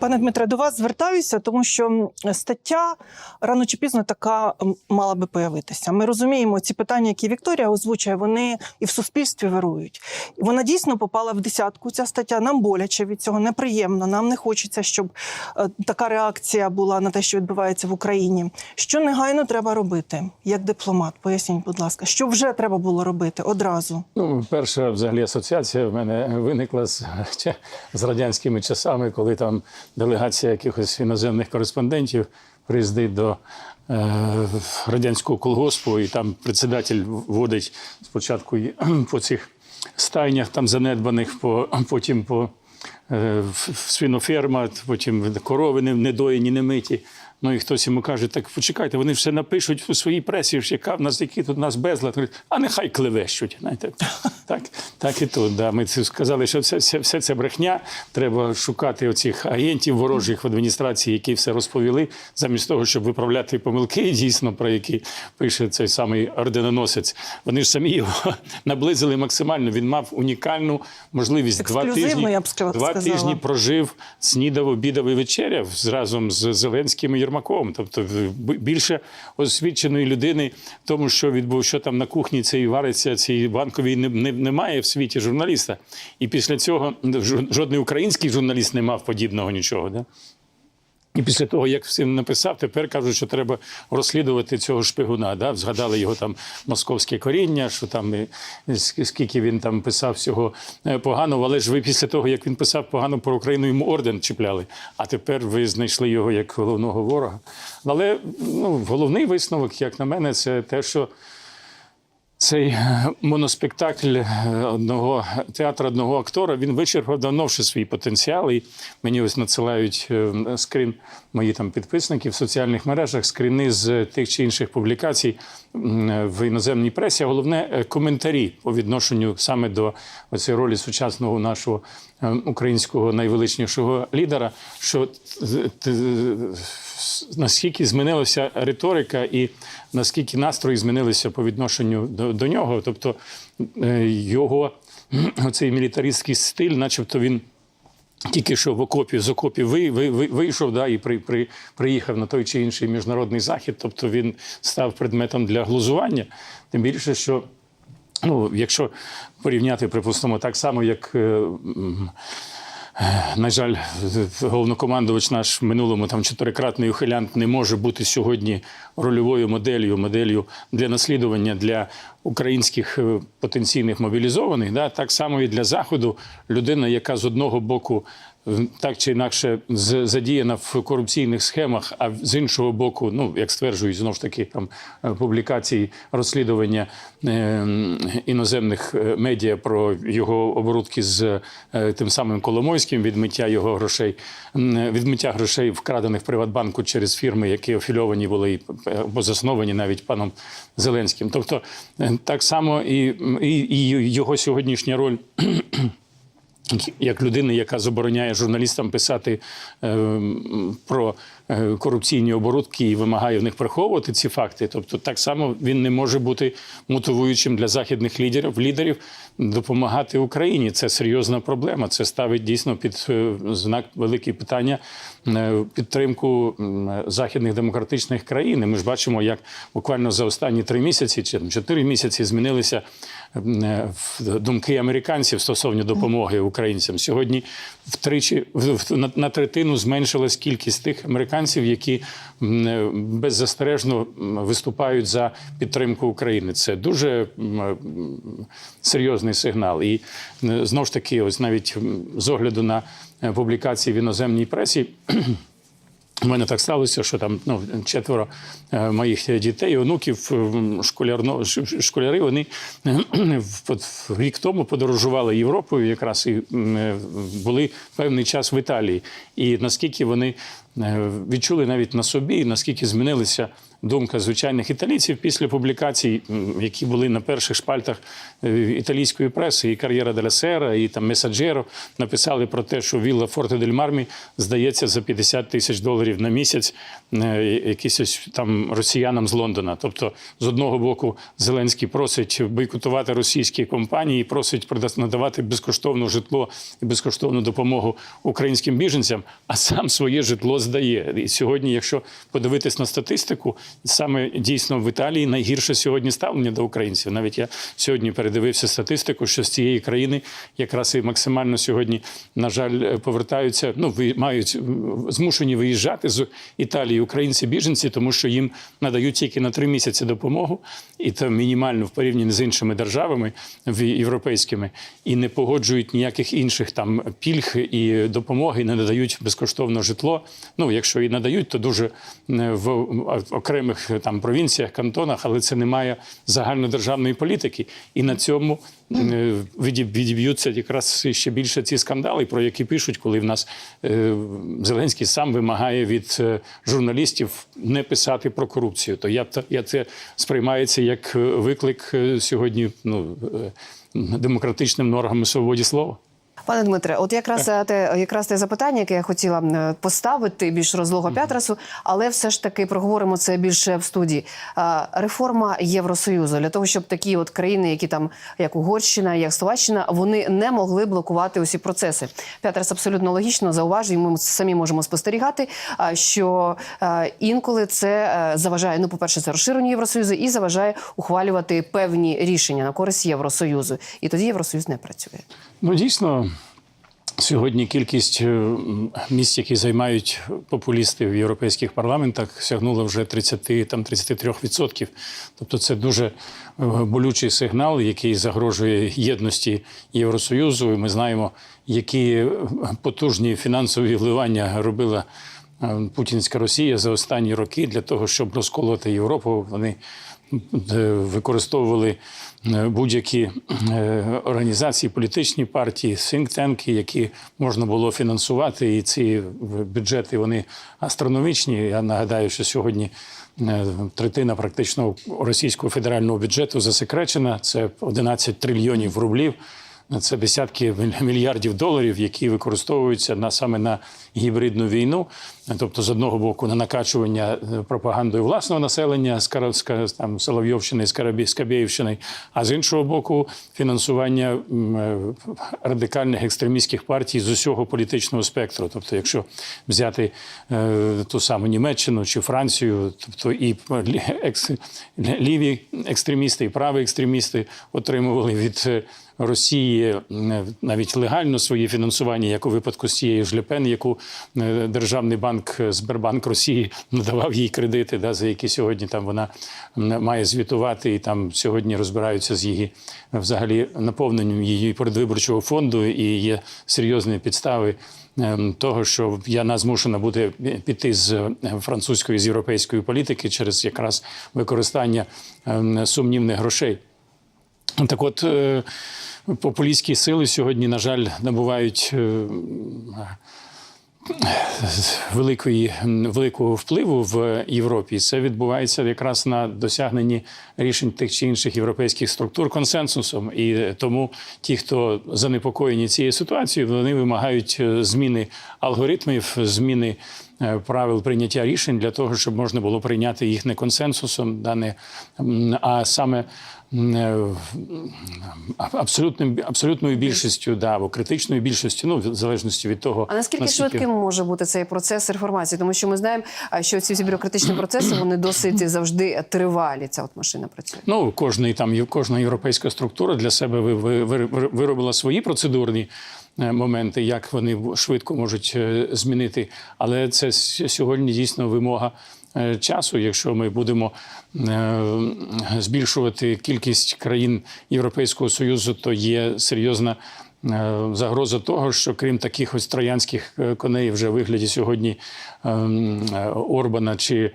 Пане Дмитре, до вас звертаюся, тому що стаття рано чи пізно така мала би появитися. Ми розуміємо ці питання, які Вікторія озвучує, вони і в суспільстві вирують. Вона дійсно попала в десятку. Ця стаття нам боляче від цього, неприємно. Нам не хочеться, щоб е, така реакція була на те, що відбувається в Україні. Що негайно треба робити, як дипломат? Поясніть, будь ласка, що вже треба було робити одразу. Ну, перша взагалі асоціація в мене виникла з, з радянськими часами, коли там делегація якихось іноземних кореспондентів приїздить до е, радянського колгоспу, і там председатель вводить спочатку по цих стайнях там занедбаних, по, потім по е, в- в свиноферма, потім корови не- недоїні, не миті. Ну і хтось йому каже: так почекайте, вони все напишуть у своїй пресі, яка в нас який тут у нас безлад. А нехай клевещуть. Знаєте, так, так і тут. Да. Ми це сказали, що все, все, все це брехня. Треба шукати оцих агентів ворожих в адміністрації, які все розповіли, замість того, щоб виправляти помилки, дійсно про які пише цей самий орденоносець. Вони ж самі його наблизили максимально. Він мав унікальну можливість два тижні, я б сказала. два тижні прожив, снідав, обідав і вечеряв разом з Зеленським і Єрмаком. Тобто більше освіченої людини тому, що відбув, що там на кухні цей вариться, цій банковій не, не, немає в світі журналіста. І після цього жо- жодний український журналіст не мав подібного нічого. Да? І після того, як всім написав, тепер кажуть, що треба розслідувати цього шпигуна. Да? Згадали його там московське коріння, що там і скільки він там писав всього е, поганого. Але ж ви після того, як він писав погано про Україну, йому орден чіпляли. А тепер ви знайшли його як головного ворога. Але ну, головний висновок, як на мене, це те, що цей е, моноспектакль е, одного театру одного актора він вичерпав давно свій потенціал. І мені ось надсилають е, скрін мої там підписники в соціальних мережах, скріни з тих чи інших публікацій в іноземній пресі. А головне коментарі по відношенню саме до цієї ролі сучасного нашого українського найвеличнішого лідера. Що наскільки змінилася риторика і наскільки настрої змінилися по відношенню до, до нього. Тобто е, його цей мілітаристський стиль, начебто він. Тільки що в окопі з окопів ви, ви, ви, вийшов да, і при, при, приїхав на той чи інший міжнародний захід. Тобто він став предметом для глузування. Тим більше, що ну, якщо порівняти, припустимо, так само, як. На жаль, головнокомандувач наш минулому там чотирикратний ухилянт не може бути сьогодні рольовою моделлю, моделлю для наслідування для українських е, потенційних мобілізованих. Да? Так само і для заходу людина, яка з одного боку так чи інакше задіяна в корупційних схемах, а з іншого боку, ну як стверджують знову ж таки там е, публікації розслідування е, іноземних е, медіа про його оборудки з тим самим Коломойським, відмиття його грошей, відмиття грошей, вкрадених в Приватбанку через фірми, які афільовані були або засновані навіть паном Зеленським. Тобто так само і, і, і його сьогоднішня роль як людини, яка забороняє журналістам писати е, про корупційні оборудки і вимагає в них приховувати ці факти. Тобто, так само він не може бути мотивуючим для західних лідерів лідерів допомагати Україні. Це серйозна проблема. Це ставить дійсно під е, знак великі питання е, підтримку західних демократичних країн. І Ми ж бачимо, як буквально за останні три місяці чи чотири місяці змінилися е, думки американців стосовно допомоги українцям. Сьогодні втричі в- на третину зменшилась кількість тих американців, які е, беззастережно виступають за підтримку України. Це дуже м, серйозний сигнал. І е, знову ж таки, ось навіть з огляду на е, публікації в іноземній пресі. У мене так сталося, що там ну, четверо е, моїх дітей, онуків, школярно, ш- ш- школяри, вони е, рік тому подорожували Європою якраз і е, були певний час в Італії. І наскільки вони е, відчули навіть на собі, наскільки змінилися думка звичайних італійців після публікацій, які були на перших шпальтах е, італійської преси, і кар'єра Деля і там Месаджеро написали про те, що Вілла Форте дель Мармі здається за 50 тисяч доларів на місяць е, якісь там росіянам з Лондона. Тобто, з одного боку, Зеленський просить бойкотувати російські компанії, просить надавати безкоштовне житло і безкоштовну допомогу українським біженцям, а сам своє житло здає. І сьогодні, якщо подивитись на статистику, саме дійсно в Італії найгірше сьогодні ставлення до українців. Навіть я сьогодні передивився статистику, що з цієї країни якраз і максимально сьогодні, на жаль, повертаються. Ну ви мають змушені виїжджати з Італії українці біженці, тому що їм надають тільки на три місяці допомогу, і це мінімально в порівнянні з іншими державами європейськими, і не погоджують ніяких інших там пільг і допомоги, не надають безкоштовно житло. Ну, якщо і надають, то дуже в окремих е, там провінціях, кантонах, але це не має загальнодержавної політики. І на цьому е, відіб'ються якраз ще більше ці скандали, про які пишуть, коли в нас е, Зеленський сам вимагає від журналістів не писати про корупцію. То я я це сприймається як виклик сьогодні ну, демократичним нормам свободі слова. Пане Дмитре, от якраз е, те, якраз те запитання, яке я хотіла е, поставити більш розлого Пятрасу, але все ж таки проговоримо це більше в студії. Реформа Євросоюзу для того, щоб такі от країни, які там як Угорщина, як Словаччина, вони не могли блокувати усі процеси. Пятрас абсолютно логічно зауважує. Ми самі можемо спостерігати, що е, інколи це заважає. Ну, по перше, це розширенню Євросоюзу і заважає ухвалювати певні рішення на користь Євросоюзу. І тоді Євросоюз не працює. Ну, дійсно, сьогодні кількість е, місць, які займають популісти в європейських парламентах, сягнула вже 30, там, 33%. Тобто це дуже е, болючий сигнал, який загрожує єдності Євросоюзу. І ми знаємо, які е, потужні фінансові вливання робила путінська Росія за останні роки для того, щоб розколоти Європу. Вони використовували будь-які е, організації, політичні партії, синктенки, які можна було фінансувати, і ці бюджети вони астрономічні. Я нагадаю, що сьогодні е, третина практично російського федерального бюджету засекречена. Це 11 трильйонів рублів. Це десятки мільярдів доларів, які використовуються на саме на гібридну війну, тобто з одного боку на накачування е, пропагандою власного населення з там Соловйовщини, з Карабі- а з іншого боку, фінансування е, радикальних екстремістських партій з усього політичного спектру. Тобто, якщо взяти е, ту саму Німеччину чи Францію, тобто і ліві екстремісти, і праві екстремісти отримували від Росії навіть легально своє фінансування, як у випадку з цією ж Лепен, яку е, державний банк е, Сбербанк Росії надавав їй кредити, да, за які сьогодні там вона має звітувати, і там сьогодні розбираються з її е, взагалі наповненням її передвиборчого фонду, і є серйозні підстави. ем, Того, що вона змушена буде піти з е, французької з європейської політики через якраз використання ем, сумнівних грошей. Так от, е, популістські сили сьогодні, на жаль, набувають е, великої, великого впливу в Європі. Це відбувається якраз на досягненні рішень тих чи інших європейських структур консенсусом. І тому ті, хто занепокоєні цією ситуацією, вони вимагають е, зміни алгоритмів, зміни правил прийняття рішень для того, щоб можна було прийняти їх не консенсусом, да, не, а саме е, абсолютним, абсолютною більшістю, да, або критичною більшістю, ну, в залежності від того, А наскільки швидким може бути цей процес реформації? Тому що ми знаємо, а, що ці всі бюрократичні процеси вони досить завжди тривалі. Ця от машина працює. Ну, кожний там кожна європейська структура для себе ви- ви- ви- ви- виробила свої процедурні е, моменти, як вони швидко можуть е, змінити. Але це сьогодні дійсно вимога. е, Часу, якщо ми будемо е, збільшувати кількість країн Європейського союзу, то є серйозна е, загроза того, що крім таких ось троянських е, коней, вже вигляді сьогодні ем, е, Орбана чи е,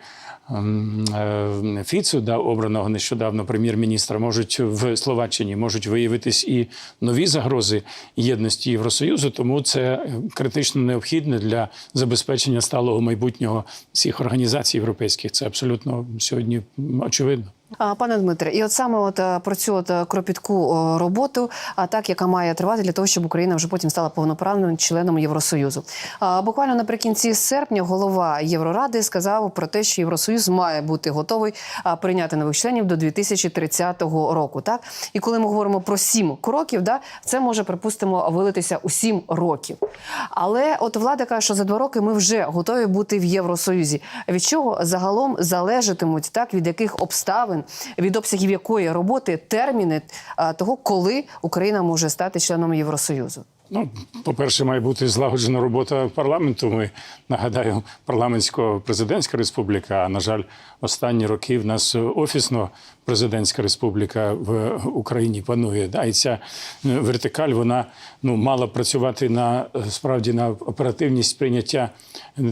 Фіцу, да, обраного нещодавно прем'єр-міністра, можуть в Словаччині можуть виявитись і нові загрози єдності Євросоюзу. Тому це критично необхідне для забезпечення сталого майбутнього всіх організацій європейських. Це абсолютно сьогодні очевидно. Пане Дмитре, і от саме от е, про цю от е, кропітку роботу, а так яка має тривати для того, щоб Україна вже потім стала повноправним членом Євросоюзу. Буквально наприкінці серпня голова Євроради сказав про те, що Євросоюз має бути готовий прийняти нових членів до 2030 року. Так і коли ми говоримо про сім кроків, да це може припустимо вилитися у сім років. Але от влада каже, що за два роки ми вже готові бути в Євросоюзі. Від чого загалом залежатимуть так від яких обставин, від обсягів якої роботи терміни того, коли Україна може стати членом Євросоюзу? Ну, по-перше, має бути злагоджена робота парламенту. Ми нагадаю, парламентсько-президентська республіка. А на жаль, останні роки в нас офісно-президентська республіка в Україні панує. Да, і ця е, вертикаль вона ну мала працювати на справді на оперативність прийняття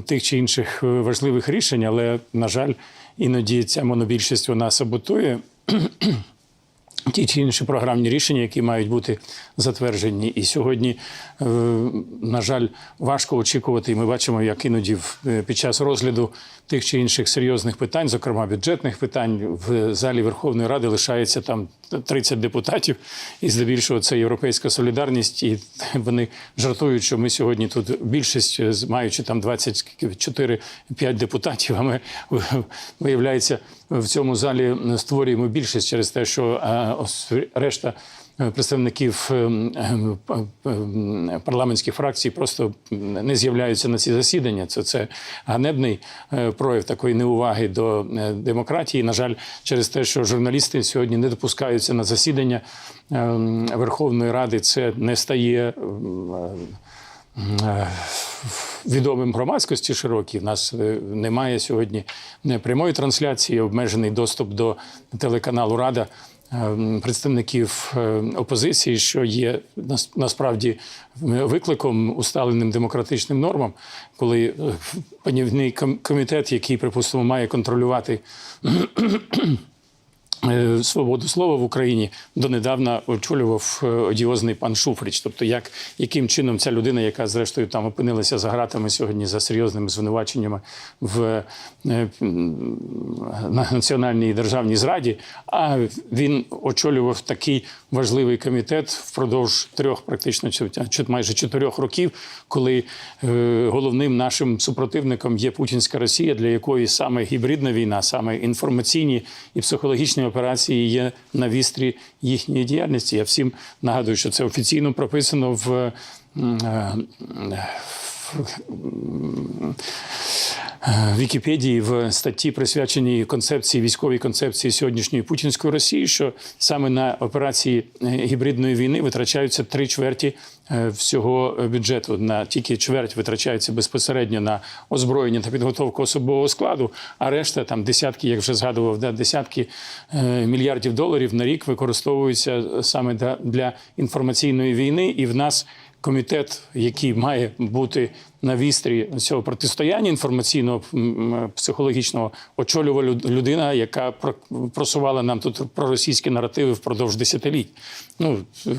тих чи інших е, важливих рішень, але на жаль, іноді ця монобільшість вона саботує ті чи інші програмні рішення, які мають бути затверджені. І сьогодні, е, на жаль, важко очікувати. І ми бачимо, як іноді е, під час розгляду тих чи інших серйозних питань, зокрема бюджетних питань, в залі Верховної Ради лишається там 30 депутатів, і здебільшого це європейська солідарність. І вони жартують, що ми сьогодні тут більшість, е, маючи там 24-5 депутатів, а ми виявляється в цьому залі створюємо більшість через те, що е, решта. е, Представників е, парламентських фракцій просто не з'являються на ці засідання. Це, це ганебний прояв такої неуваги до демократії. На жаль, через те, що журналісти сьогодні не допускаються на засідання Верховної Ради, це не стає. Відомим громадськості широкій. В нас е, немає сьогодні е, прямої трансляції, обмежений доступ до телеканалу Рада е, представників опозиції, що є насправді викликом усталеним демократичним нормам, коли панівний комітет, який припустимо має контролювати свободу слова в Україні донедавна очолював е, одіозний пан Шуфрич. Тобто, як яким чином ця людина, яка зрештою там опинилася за ґратами сьогодні за серйозними звинуваченнями в е, національній державній зраді, а він очолював такий важливий комітет впродовж трьох, практично майже чотирьох років, коли е, головним нашим супротивником є путінська Росія, для якої саме гібридна війна, саме інформаційні і психологічні операції є на вістрі їхньої діяльності. Я всім нагадую, що це офіційно прописано в. в Вікіпедії в статті, присвяченій концепції військовій концепції сьогоднішньої путінської Росії, що саме на операції е, гібридної війни витрачаються три чверті е, всього бюджету. На тільки чверть витрачається безпосередньо на озброєння та підготовку особового складу, а решта там десятки, як вже згадував, да, десятки е, мільярдів доларів на рік використовуються саме для інформаційної війни, і в нас комітет, який має бути на вістрі цього протистояння інформаційного психологічного, очолювала людина, яка про- просувала нам тут проросійські наративи впродовж десятиліть. Ну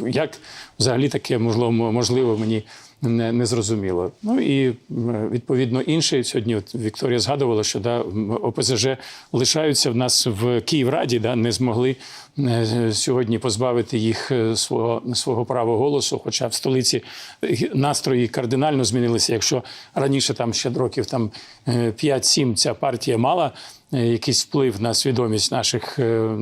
як взагалі таке можливо, можливо мені не, не зрозуміло. Ну і відповідно інші сьогодні. От Вікторія згадувала, що да, ОПЗЖ лишаються в нас в Київраді, да, не змогли е, сьогодні позбавити їх е, свого свого права голосу. Хоча в столиці е, настрої кардинально змінилися. Якщо раніше там ще років там е, 5-7 ця партія мала е, якийсь вплив на свідомість наших е,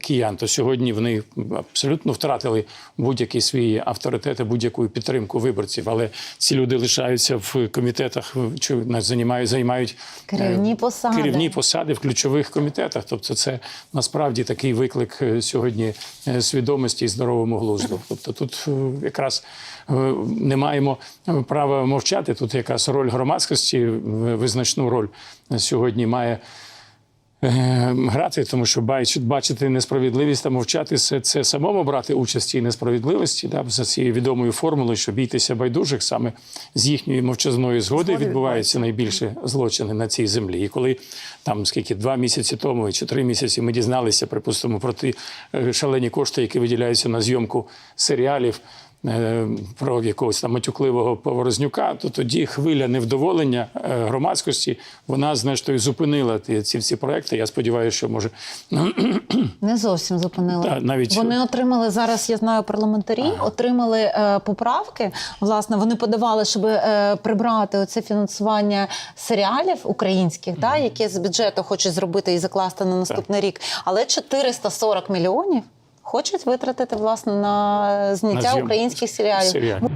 киян, то сьогодні вони абсолютно втратили будь-який свій авторитет, будь-яку підтримку виборців. Але ці люди лишаються в комітетах, чи займають займають е, Керівні посади. керівні посади в ключових комітетах. Тобто, це насправді такий виклик е, сьогодні е, свідомості і здоровому глузду. Тобто, тут е, якраз е, не маємо е, права мовчати. Тут якраз роль громадськості е, визначну роль сьогодні має. Е, грати, тому що бач- бачити несправедливість та мовчати це, це самому брати участь в цій несправедливості, да, за цією відомою формулою, що бійтеся байдужих, саме з їхньої мовчазної згоди Згоди відбуваються найбільше злочини на цій землі. І коли там скільки два місяці тому чи три місяці ми дізналися, припустимо, про ті е, шалені кошти, які виділяються на зйомку серіалів. Е, Про якогось там матюкливого поворознюка, то тоді хвиля невдоволення е, громадськості вона зрештою зупинила ці всі проекти. Я сподіваюся, що може Не зовсім зупинили. Так, навіть- Вони отримали зараз, я знаю, парламентарі отримали е, поправки. Власне, вони подавали, щоб е, прибрати оце фінансування серіалів українських, да, які з бюджету хочуть зробити і закласти на наступний рік. Але 440 мільйонів хочуть витратити власне на зняття на українських серіалів. серіалів.